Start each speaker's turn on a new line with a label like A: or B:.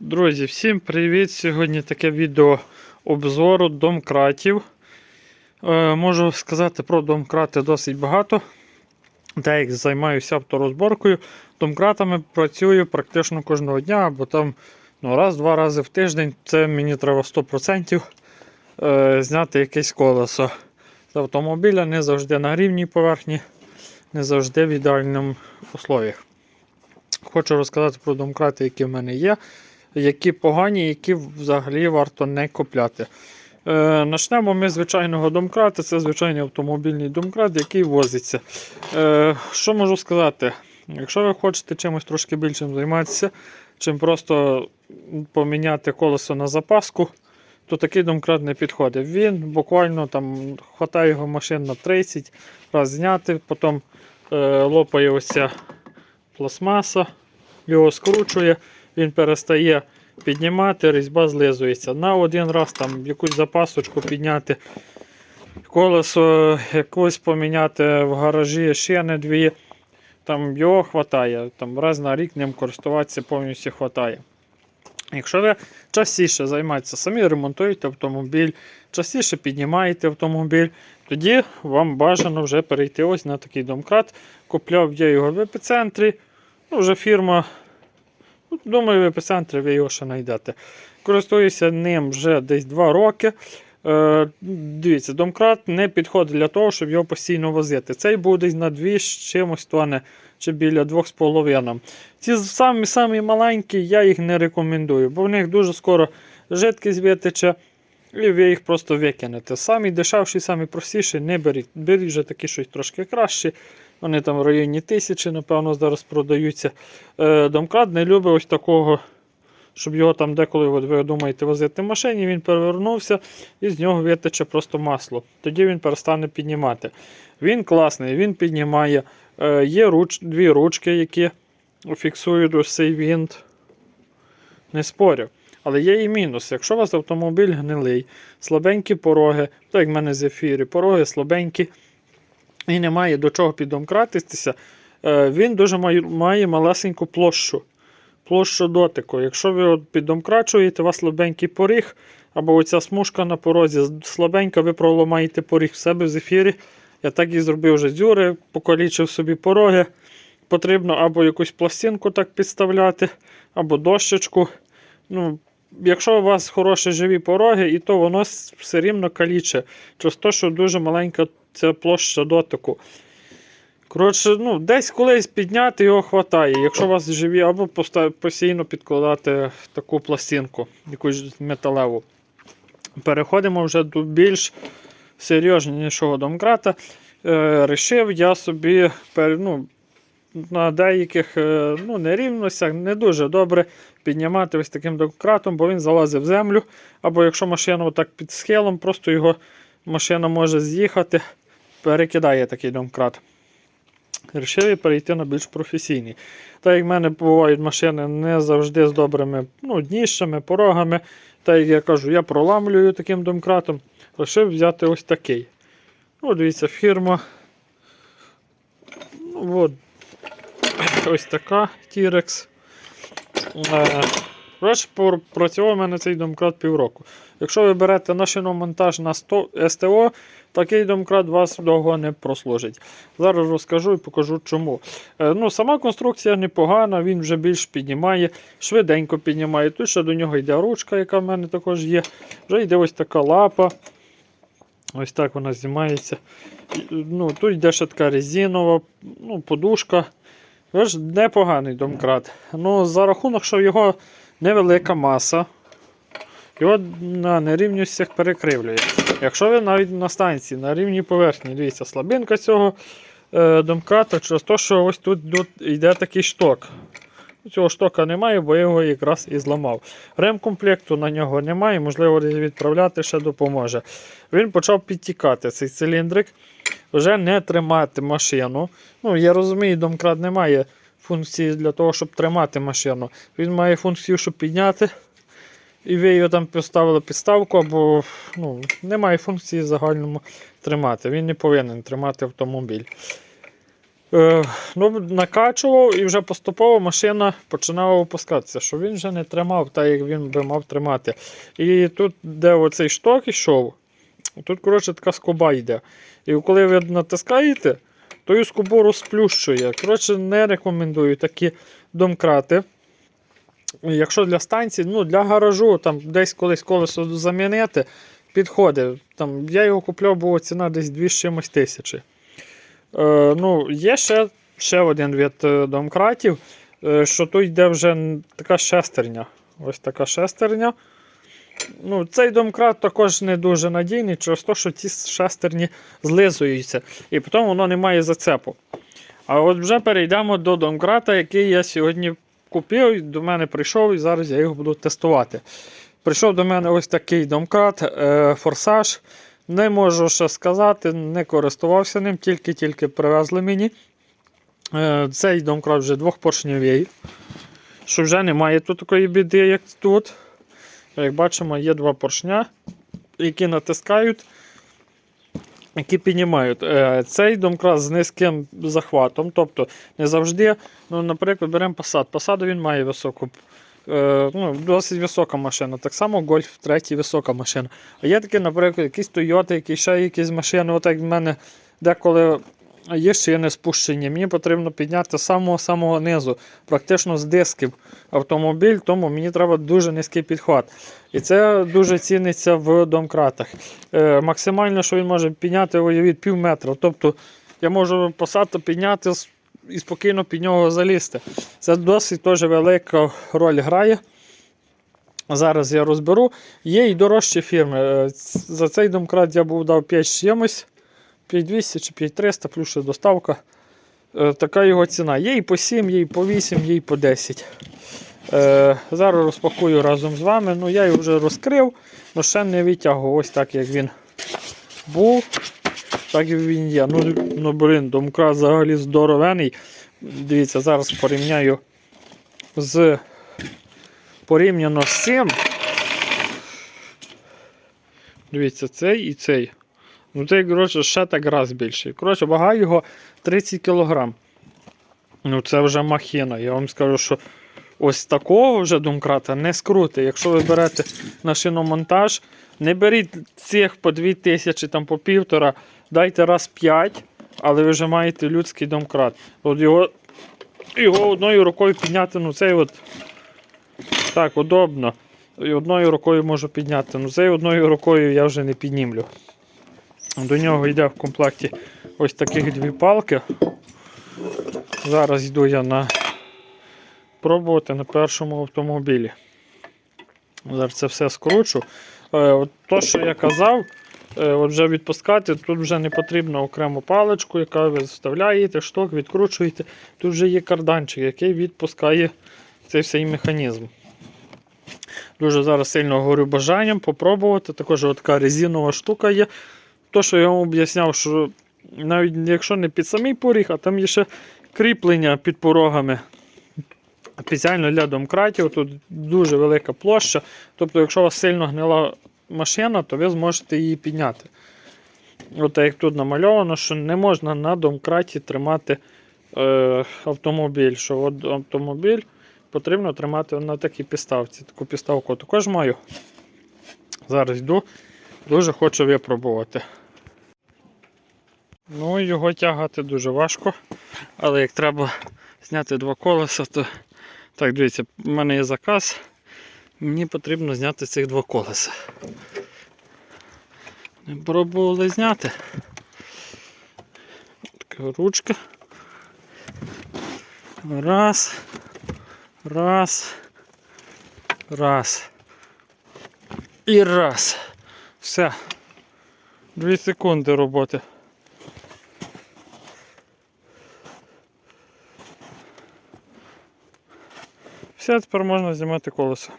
A: Друзі, всім привіт! Сьогодні таке відео обзору домкратів. Е, можу сказати про домкрати досить багато. Та як займаюся авторозборкою, домкратами працюю практично кожного дня, або там ну, раз-два рази в тиждень. Це мені треба 100% е, зняти якесь колесо з автомобіля, не завжди на рівній поверхні, не завжди в ідеальному условіях. Хочу розказати про домкрати, які в мене є які погані, які взагалі варто не купляти. Е, Начнемо ми звичайного домкрата. Це звичайний автомобільний домкрат, який возиться. Е, Що можу сказати? Якщо ви хочете чимось трошки більшим займатися, чим просто поміняти колесо на запаску, то такий домкрат не підходить. Він буквально там хватає його машин на 30 раз зняти, потім е, лопає ось ця пластмаса, його скручує він перестає піднімати, різьба злизується. На один раз там якусь запасочку підняти, колесо якось поміняти в гаражі, шини дві. Там його вистачає, там раз на рік ним користуватися повністю вистачає. Якщо ви частіше займаєтеся самі ремонтуєте автомобіль, частіше піднімаєте автомобіль, тоді вам бажано вже перейти ось на такий домкрат. Купляв я його в епіцентрі. Ну, вже фірма Думаю, в епіцентрі ви його ще знайдете. Користуюся ним вже десь 2 роки. Е, Дивіться, домкрат не підходить для того, щоб його постійно возити. Цей буде на 2 з чимось тоне, чи біля 2,5. Ці самі самі маленькі, я їх не рекомендую, бо в них дуже скоро жидкість витече. І ви їх просто викинете. Самі дешевші, самі простіші не беріть. Беріть вже такі щось трошки кращі. Вони там в районі тисячі, напевно, зараз продаються. Е, Домкрат не любить ось такого, щоб його там деколи, от ви думаєте, возити в машині, він перевернувся і з нього витече просто масло. Тоді він перестане піднімати. Він класний, він піднімає. Е, Є руч, дві ручки, які фіксують ось цей винт. Не спорю. Але є і мінус. Якщо у вас автомобіль гнилий, слабенькі пороги, так як в мене з ефірі, пороги слабенькі і немає до чого підомкратитися, е, він дуже має, має малесеньку площу. Площу дотику. Якщо ви от піддомкрачуєте, у вас слабенький поріг, або оця смужка на порозі слабенька, ви проламаєте поріг в себе з ефірі. Я так і зробив вже дзюри, покалічив собі пороги. Потрібно або якусь пластинку так підставляти, або дощечку. Ну, Якщо у вас хороші живі пороги, і то воно все рівно каліче. Через те, що дуже маленька ця площа дотику. Коротше, ну, десь колись підняти його вистачає. Якщо у вас живі, або постійно підкладати таку пластинку, якусь металеву. Переходимо вже до більш серйознішого домкрата. Е, Рішив я собі ну, на деяких е, ну, нерівностях не дуже добре піднімати ось таким домкратом, бо він залазить в землю. Або якщо машина так під схилом, просто його машина може з'їхати, перекидає такий домкрат. Рішив перейти на більш професійний. Так як в мене бувають машини не завжди з добрими ну, дніщами, порогами. Так як я кажу, я проламлюю таким домкратом. Рішив взяти ось такий. Ну, Дивіться, фірма. Ну, от, ось така T-Rex. Коротше, працював у мене цей домкрат півроку. Якщо ви берете на шиномонтаж на 100 СТО, такий домкрат вас довго не прослужить. Зараз розкажу і покажу чому. Е, ну, Сама конструкція непогана, він вже більш піднімає, швиденько піднімає. Тут ще до нього йде ручка, яка в мене також є. Вже йде ось така лапа. Ось так вона знімається. Ну, Тут йде ще така резинова ну, подушка. Тож непоганий домкрат. Ну, За рахунок, що його невелика маса, його на нерівністях перекривлює. Якщо ви навіть на станції на рівній поверхні, дивіться, слабинка цього е, домкрата через те, що ось тут йде такий шток. Цього штока немає, бо я його якраз і зламав. Ремкомплекту на нього немає, можливо, відправляти ще допоможе. Він почав підтікати цей циліндрик, вже не тримати машину. Ну, Я розумію, домкрат не має функції для того, щоб тримати машину. Він має функцію, щоб підняти. І ви його там поставили підставку, або ну, немає функції загальному тримати. Він не повинен тримати автомобіль. Е, ну, накачував і вже поступово машина починала опускатися, що він вже не тримав так, як він би мав тримати. І тут, де оцей шток йшов, тут, коротше, така скоба йде. І коли ви натискаєте, то скобу розплющує. Коротше, не рекомендую такі домкрати. Якщо для станції, ну для гаражу, там десь колись колесо замінити, підходить. Там, я його купляв, була ціна десь 2 з чимось тисячі. Е, ну, є ще, ще один від е, домкратів, е, що тут йде вже така шестерня. Ось така шестерня. Ну, цей домкрат також не дуже надійний, через те, що ці шестерні злизуються. І потім воно не має зацепу. А от вже перейдемо до домкрата, який я сьогодні купив, до мене прийшов і зараз я його буду тестувати. Прийшов до мене ось такий домкрат, форсаж. Не можу ще сказати, не користувався ним, тільки-тільки привезли мені. Е, цей домкрат вже двохпоршневий, що вже немає тут такої біди, як тут. Як бачимо, є два поршня, які натискають, які піднімають. Е, Цей домкрат з низьким захватом. Тобто не завжди, ну, наприклад, беремо Passat. Passat він має високу, ну, досить висока машина. Так само Golf 3 висока машина. А є такі, наприклад, якісь Toyota, які ще якісь машини. От як в мене деколи є шини спущені. Мені потрібно підняти з самого-самого низу, практично з дисків автомобіль, тому мені треба дуже низький підхват. І це дуже ціниться в домкратах. Е, максимально, що він може підняти, уявіть, пів метра. Тобто я можу посадку підняти і спокійно під нього залізти. Це досить теж велика роль грає. Зараз я розберу. Є і дорожчі фірми. Е, За цей домкрат я був дав 5 з чимось, 5200 чи 5300, плюс ще доставка. Е, Така його ціна. Є і по 7, є і по 8, є і по 10. Е, зараз розпакую разом з вами. Ну, я його вже розкрив, але ще не витягу. Ось так як він був. Так він є. Ну, ну блин, домкрат взагалі здоровений. Дивіться, зараз порівняю з порівняно з цим. Дивіться, цей і цей. Ну цей, коротше, ще так раз більший. Коротше, вага його 30 кг. Ну це вже махіна. Я вам скажу, що ось такого вже домкрата не скрути. Якщо ви берете на шиномонтаж, не беріть цих по 2000, там по півтора, дайте раз 5, але ви вже маєте людський домкрат. От його, його одною рукою підняти, ну цей от так, удобно. І одною рукою можу підняти. Ну цей одною рукою я вже не піднімлю. До нього йде в комплекті ось таких дві палки. Зараз йду я на пробувати на першому автомобілі. Зараз це все скручу. Е, То, що я казав, е, от вже відпускати, тут вже не потрібно окрему паличку, яка ви вставляєте, шток, відкручуєте. Тут вже є карданчик, який відпускає цей всей механізм. Дуже зараз сильно горю бажанням попробувати. Також така резинова штука є. То, що я вам об'ясняв, що навіть якщо не під самий поріг, а там є ще кріплення під порогами. Спеціально для домкратів, тут дуже велика площа. Тобто, якщо у вас сильно гнила машина, то ви зможете її підняти. От як тут намальовано, що не можна на домкраті тримати е, автомобіль. Що от автомобіль потрібно тримати на такій підставці. Таку підставку також маю. Зараз йду. Дуже хочу випробувати. Ну, його тягати дуже важко. Але як треба зняти два колеса, то так, дивіться, в мене є заказ. Мені потрібно зняти цих два колеса. Не пробували зняти. Така ручка. Раз. Раз. Раз. І раз. Все. Дві секунди роботи. Все, тепер можна знімати колесо.